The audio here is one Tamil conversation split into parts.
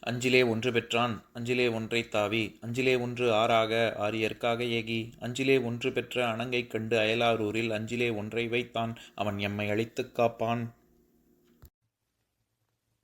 அஞ்சிலே ஒன்று பெற்றான் அஞ்சிலே ஒன்றை தாவி அஞ்சிலே ஒன்று ஆறாக ஆரியர்க்காக ஏகி அஞ்சிலே ஒன்று பெற்ற அணங்கைக் கண்டு அயலாரூரில் அஞ்சிலே ஒன்றை வைத்தான் அவன் எம்மை அழித்துக் காப்பான்.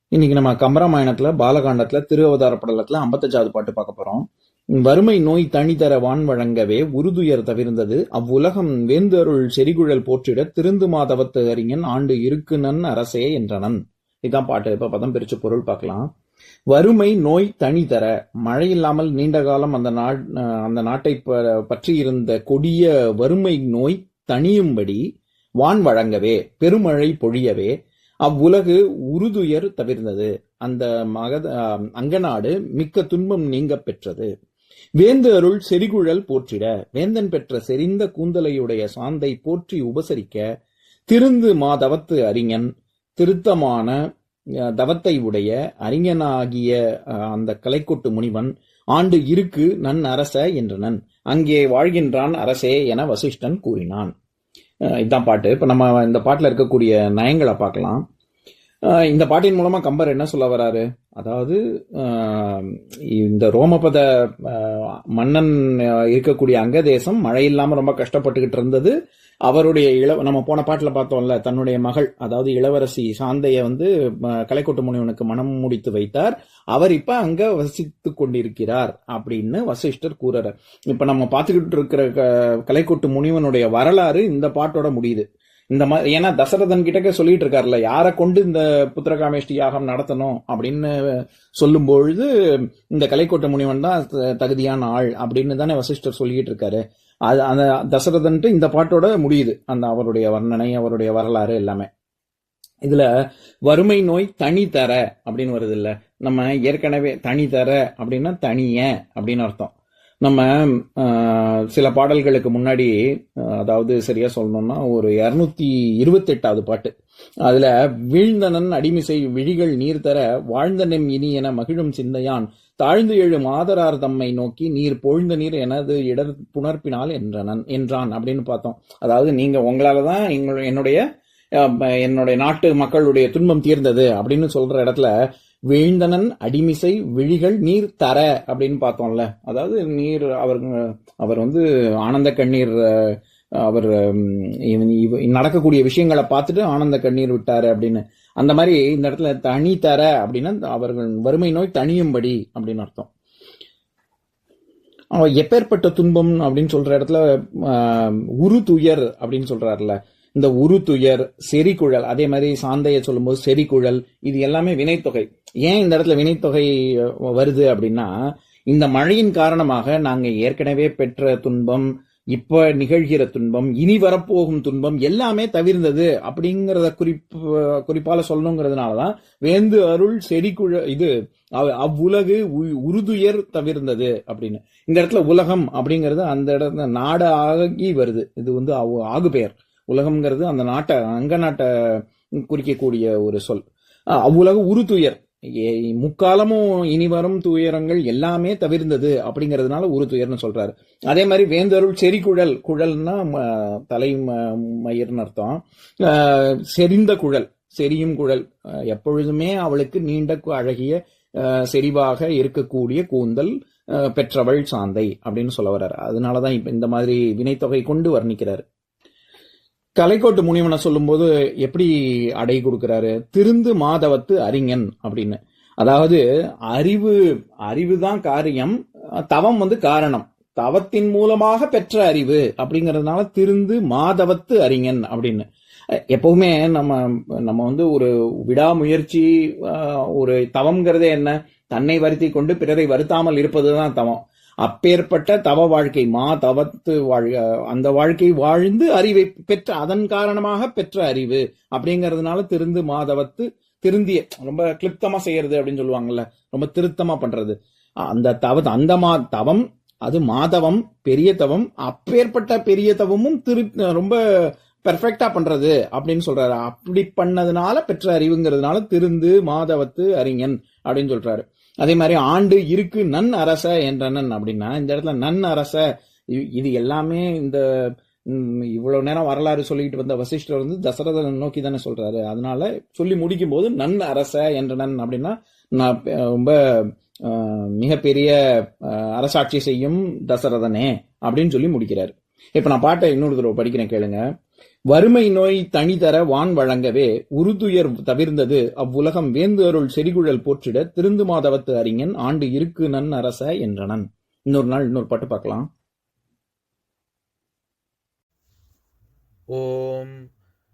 இன்னைக்கு நம்ம கம்பராமாயணத்தில் பாலகாண்டத்தில் திருவதார படலத்தில் ஐம்பத்தஞ்சாவது பாட்டு பார்க்க போகிறோம் வறுமை நோய் தனிதர வான் வழங்கவே உருதுயர் தவிர்ந்தது. அவ்வுலகம் வேந்தருள் செறிகுழல் போற்றிட திருந்து மாதவத்து அறிஞன் ஆண்டு இருக்குனன் அரசே என்றனன். இதான் பாட்டு. இப்போ பதம் பிரிச்சு பொருள் பார்க்கலாம். வறுமை நோய் தனி தர. மழை இல்லாமல் நீண்ட காலம் அந்த நாட் அந்த நாட்டை ப- பற்றியிருந்த கொடிய வறுமை நோய் தணியும்படி வான் வழங்கவே பெருமழை பொழியவே அவ்வுலகு உறுதுயர் தவிர்ந்தது. அந்த மகத அங்கநாடு மிக்க துன்பம் நீங்க பெற்றது. வேந்து அருள் செறிகுழல் போற்றிட. வேந்தன் பெற்ற செறிந்த கூந்தலையுடைய சாந்தை போற்றி உபசரிக்க. திருந்து மாதவத்து அறிஞன் திருத்தமான தவத்தை உடைய அறிஞனாகிய அந்த கலைக்கொட்டு முனிவன் ஆண்டு இருக்கு நன் அரச என்றனன். அங்கே வாழ்கின்றான் அரசே என வசிஷ்டன் கூறினான். இதான் பாட்டு. இப்ப நம்ம இந்த பாட்டுல இருக்கக்கூடிய நயங்களை பார்க்கலாம். இந்த பாட்டின் மூலமா கம்பர் என்ன சொல்ல வராரு? அதாவது இந்த ரோமபத மன்னன் இருக்கக்கூடிய அங்க தேசம் மழை இல்லாம ரொம்ப கஷ்டப்பட்டுக்கிட்டு இருந்தது. அவருடைய இள நம்ம போன பாட்டுல பார்த்தோம்ல தன்னுடைய மகள் அதாவது இளவரசி சாந்தைய வந்து கலைக்கோட்டு கலைக்கொட்டு முனிவனுக்கு மனம் முடித்து வைத்தார். அவர் இப்ப அங்க வசித்து கொண்டிருக்கிறார் அப்படின்னு வசிஷ்டர் கூறுறார். இப்ப நம்ம பார்த்துக்கிட்டு இருக்கிற க- கலைக்கொட்டு முனிவனுடைய வரலாறு இந்த பாட்டோட முடியுது. இந்த மாதிரி ஏன்னா தசரதன் கிட்டக்க சொல்லிட்டு இருக்காருல்ல யாரை கொண்டு இந்த புத்திரகாமேஷ்டி யாகம் நடத்தணும் அப்படின்னு சொல்லும் பொழுது இந்த கலைக்கோட்டை முனிவன் தான் தகுதியான ஆள் அப்படின்னு தானே வசிஷ்டர் சொல்லிட்டு இருக்காரு அது அந்த தசரதன்ட்டு இந்த பாட்டோட முடியுது அந்த அவருடைய வர்ணனை அவருடைய வரலாறு எல்லாமே. இதுல வறுமை நோய் தனி தர அப்படின்னு வருது இல்ல. நம்ம ஏற்கனவே தனி தர அப்படின்னா தனிய அப்படின்னு அர்த்தம். நம்ம சில பாடல்களுக்கு முன்னாடி அதாவது சரியா சொல்லணும்னா ஒரு இரநூத்தி இருபத்தெட்டாவது பாட்டு. அதுல வீழ்ந்தனன் அடிமிசை விழிகள் நீர் தர வாழ்ந்தனம் இனி என மகிழும் சிந்தையான் தாழ்ந்து எழும் ஆதரார் தம்மை நோக்கி நீர் பொழுந்த நீர் எனது இடர் புணர்ப்பினால் என்றனன் என்றான் அப்படின்னு பார்த்தோம். அதாவது நீங்க உங்களாலதான் எங்களு- என்னுடைய என்னுடைய நாட்டு மக்களுடைய துன்பம் தீர்ந்தது அப்படின்னு சொல்ற இடத்துல வீழ்ந்தனன் அடிமிசை விழிகள் நீர் தர அப்படின்னு பார்த்தோம்ல. அதாவது நீர் அவர் அவர் வந்து ஆனந்த கண்ணீர் அவர் இவன்- நடக்கக்கூடிய விஷயங்களை பார்த்துட்டு ஆனந்த கண்ணீர் விட்டாரு அப்படின்னு. அந்த மாதிரி இந்த இடத்துல தனி தர அப்படின்னா அவர்கள் வறுமை நோய் தனியும்படி அப்படின்னு அர்த்தம். எப்பேற்பட்ட துன்பம் அப்படின்னு சொல்ற இடத்துல உரு துயர் அப்படின்னு சொல்றாருல இந்த உருத்துயர் செரிக்குழல் அதே மாதிரி சாந்தைய சொல்லும்போது செரிக்குழல் இது எல்லாமே வினைத்தொகை. ஏன் இந்த இடத்துல வினைத்தொகை வருது அப்படின்னா இந்த மழையின் காரணமாக நாங்க ஏற்கனவே பெற்ற துன்பம் இப்ப நிகழ்கிற துன்பம் இனி வரப்போகும் துன்பம் எல்லாமே தவிர்ந்தது அப்படிங்கிறத குறிப்பு குறிப்பால சொல்லணுங்கிறதுனாலதான் வேந்து அருள் செடிக்குழ இது அவ்- அவ்வுலகு உ- உருதுயர் தவிர்ந்தது அப்படின்னு. இந்த இடத்துல உலகம் அப்படிங்கிறது அந்த இடத்துல நாடு ஆகி வருது. இது வந்து ஆகு பெயர் உலகம்ங்கிறது அந்த நாட்டை அங்க நாட்டை குறிக்கக்கூடிய ஒரு சொல். அவ்வுலக உரு துயர். ஏ- முக்காலமும் இனி வரும் துயரங்கள் எல்லாமே தவிர்ந்தது அப்படிங்கிறதுனால உரு துயர்னு சொல்றாரு. அதே மாதிரி வேந்தருள் செறிகுழல் குழல்னா தலை ம- மயிர்னு அர்த்தம். செறிந்த குழல். செரியும் குழல். எப்பொழுதுமே அவளுக்கு நீண்ட கு- அழகிய செறிவாக இருக்கக்கூடிய கூந்தல் பெற்றவள் சாந்தை அப்படின்னு சொல்ல வர்றாரு. அதனாலதான் இப்ப இந்த மாதிரி வினைத்தொகை கொண்டு வர்ணிக்கிறாரு. கலைக்கோட்டு முனிவனை சொல்லும்போது எப்படி அடை கொடுக்கிறாரு? திருந்து மாதவத்து அறிஞன் அப்படின்னு. அதாவது அறிவு அறிவு தான் காரியம். தவம் வந்து காரணம். தவத்தின் மூலமாக பெற்ற அறிவு அப்படிங்கிறதுனால திருந்து மாதவத்து அறிஞன் அப்படின்னு. எப்பவுமே நம்ம நம்ம வந்து ஒரு விடாமுயற்சி ஒரு தவம்ங்கிறதே என்ன? தன்னை வருத்தி கொண்டு பிறரை வருத்தாமல் இருப்பதுதான் தவம். அப்பேற்பட்ட தவ வாழ்க்கை மா தவத்து வாழ்க அந்த வாழ்க்கை வாழ்ந்து அறிவை பெற்ற அதன் காரணமாக பெற்ற அறிவு அப்படிங்கறதுனால திருந்து மாதவத்து திருந்திய ரொம்ப கிளிப்தமா செய்யறது அப்படின்னு சொல்லுவாங்கல்ல ரொம்ப திருத்தமா பண்றது. அந்த தவ அந்த மா தவம் அது மாதவம் பெரிய தவம் அப்பேற்பட்ட பெரிய தவமும் திரு ரொம்ப பெர்ஃபெக்டா பண்றது அப்படின்னு சொல்றாரு. அப்படி பண்ணதுனால பெற்ற அறிவுங்கிறதுனால திருந்து மாதவத்து அறிஞன் அப்படின்னு சொல்றாரு. அதே மாதிரி ஆண்டு இருக்கு நன் அரச என்றனன் அப்படின்னா இந்த இடத்துல நன் அரச இது எல்லாமே இந்த இவ்வளவு நேரம் வரலாறு சொல்லிட்டு வந்த வசிஷ்டர் வந்து தசரதன் நோக்கி தானே சொல்றாரு. அதனால சொல்லி முடிக்கும் போது நன் அரச என்றனன் அப்படின்னா நான் ரொம்ப மிகப்பெரிய அரசாட்சி செய்யும் தசரதனே அப்படின்னு சொல்லி முடிக்கிறார். இப்ப நான் பாட்டை இன்னொரு தடவை படிக்கிறேன் கேளுங்க. வறுமை நோய் தனிதர வான் வழங்கவே உருதுயர் தவிர்ந்தது. அவ்வுலகம் வேந்து அருள் செறிகுழல் போற்றிட திருந்து மாதவத்து அறிஞன் ஆண்டு இருக்கு நன் அரச என்றனன். இன்னொரு நாள் இன்னொரு பாட்டு பார்க்கலாம். ஓம்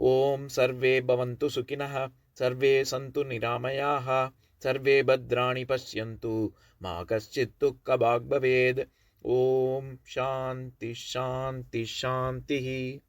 ॐ सर्वे भवन्तु सुखिनः, सर्वे सन्तु निरामयाः, सर्वे भद्राणि पश्यन्तु, मा कश्चित् दुःखभाग् भवेद्। ॐ शान्ति शान्ति, शान्तिः।